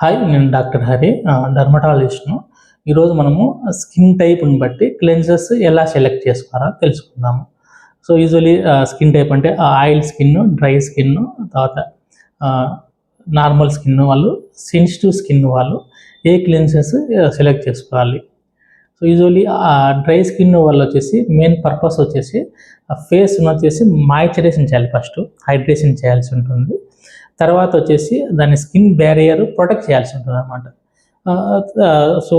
Hi నేను doctor Hari డర్మటాలజిస్ట్ను ఈరోజు మనము స్కిన్ టైప్ని బట్టి క్లెన్సెస్ ఎలా సెలెక్ట్ చేసుకోవాలో తెలుసుకుందాము సో యూజువలీ స్కిన్ టైప్ అంటే ఆయిల్ స్కిన్ డ్రై స్కిన్ తర్వాత నార్మల్ స్కిన్ వాళ్ళు సెన్సిటివ్ స్కిన్ వాళ్ళు ఏ క్లెన్సెస్ సెలెక్ట్ చేసుకోవాలి. సో యూజువలీ డ్రై స్కిన్ వాళ్ళు వచ్చేసి మెయిన్ పర్పస్ వచ్చేసి ఫేస్ వచ్చేసి మాయిశ్చరైజేషన్ చేయాలి ఫస్ట్ హైడ్రేషన్ చేయాల్సి ఉంటుంది. తర్వాత వచ్చేసి దాని స్కిన్ బ్యారియర్ ప్రొటెక్ట్ చేయాల్సి ఉంటుంది అనమాట సో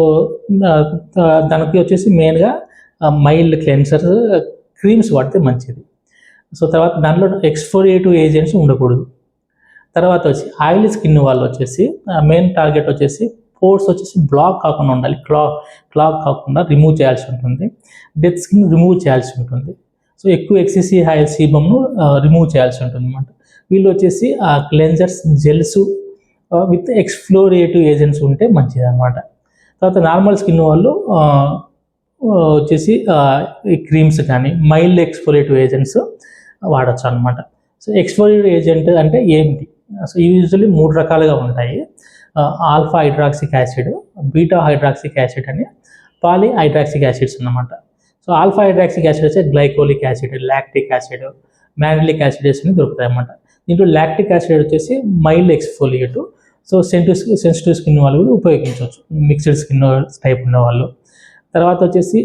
దానికి వచ్చేసి మెయిన్గా మైల్డ్ క్లెన్సర్ క్రీమ్స్ వాడితే మంచిది. సో తర్వాత దాంట్లో ఎక్స్ఫోరియేటివ్ ఏజెంట్స్ ఉండకూడదు. తర్వాత వచ్చి ఆయిల్ స్కిన్ వాళ్ళు వచ్చేసి మెయిన్ టార్గెట్ వచ్చేసి పోర్స్ వచ్చేసి బ్లాక్ కాకుండా ఉండాలి. క్లా క్లాక్ కాకుండా రిమూవ్ చేయాల్సి ఉంటుంది. డెత్ స్కిన్ రిమూవ్ చేయాల్సి ఉంటుంది. సో ఎక్కువ ఎక్సెసి ఆయిల్ సీబమ్ను రిమూవ్ చేయాల్సి ఉంటుంది అనమాట వీళ్ళు వచ్చేసి ఆ cleansers gels with exfoliative agents ఉంటే మంచిది అనమాట తర్వాత నార్మల్ స్కిన్ వాళ్ళు వచ్చేసి ఈ క్రీమ్స్ కానీ మైల్డ్ ఎక్స్ఫోరియేటివ్ ఏజెంట్స్ వాడచ్చు అనమాట సో ఎక్స్ఫోరియేటివ్ ఏజెంట్ అంటే ఏంటి? సో యూజువల్లీ మూడు రకాలుగా ఉంటాయి. Alpha hydroxy acid beta hydroxy acid అని పాలీ హైడ్రాక్సిక్ యాసిడ్స్ అన్నమాట. సో ఆల్ఫా హైడ్రాక్సిక్ యాసిడ్ వచ్చే glycolic acid lactic acid malic acids అని దొరుకుతాయి అన్నమాట దీంట్లో లాక్టిక్ యాసిడ్ వచ్చేసి mild exfoliate so sensitive sensitive skin వాళ్ళు కూడా ఉపయోగించవచ్చు. మిక్స్డ్ స్కిన్ టైప్ ఉన్న వాళ్ళు. తర్వాత వచ్చేసి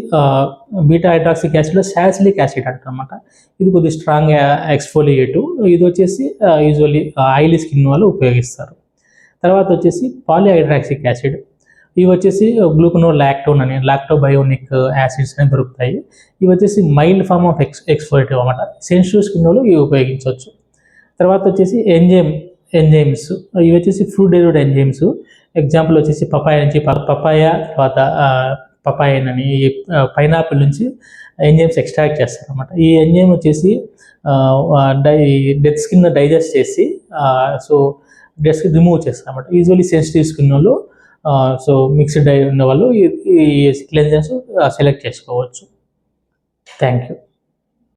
బీటా హైడ్రాక్సిక్ యాసిడ్లో శాసిలిక్ యాసిడ్ అంటారనమాట ఇది కొద్దిగా స్ట్రాంగ్ ఎక్స్ఫోలియేటివ్ ఇది వచ్చేసి యూజువల్లీ ఆయిలీ స్కిన్ వాళ్ళు ఉపయోగిస్తారు. తర్వాత వచ్చేసి పాలిహైడ్రాక్సిక్ యాసిడ్ ఇవి వచ్చేసి గ్లూకనో లాక్టోన్ అని లాక్టోబయోనిక్ యాసిడ్స్ అనేవి దొరుకుతాయి. ఇవి వచ్చేసి mild form of ex exfoliative అనమాట సెన్సిటివ్ స్కిన్ వాళ్ళు ఇవి ఉపయోగించవచ్చు. తర్వాత వచ్చేసి ఎంజైమ్ ఎంజైమ్స్. ఇవి వచ్చేసి ఫ్రూట్ డెరివేడ్ ఎంజైమ్స్ ఎగ్జాంపుల్ వచ్చేసి పపాయ నుంచి పపాయ తర్వాత పపాయన్ అని పైనాపిల్ నుంచి ఎంజైమ్స్ ఎక్స్ట్రాక్ట్ చేస్తారు అనమాట ఈ ఎంజైమ్ వచ్చేసి డై డెత్ స్కిన్ డైజెస్ట్ చేసి సో డెత్ స్కిన్ రిమూవ్ చేస్తారు అనమాట యూజువలీ సెన్సిటివ్ స్కిన్ వాళ్ళు సో మిక్స్డ్ అయి ఉన్న వాళ్ళు ఈ క్లెన్జర్స్ సెలెక్ట్ చేసుకోవచ్చు. Thank you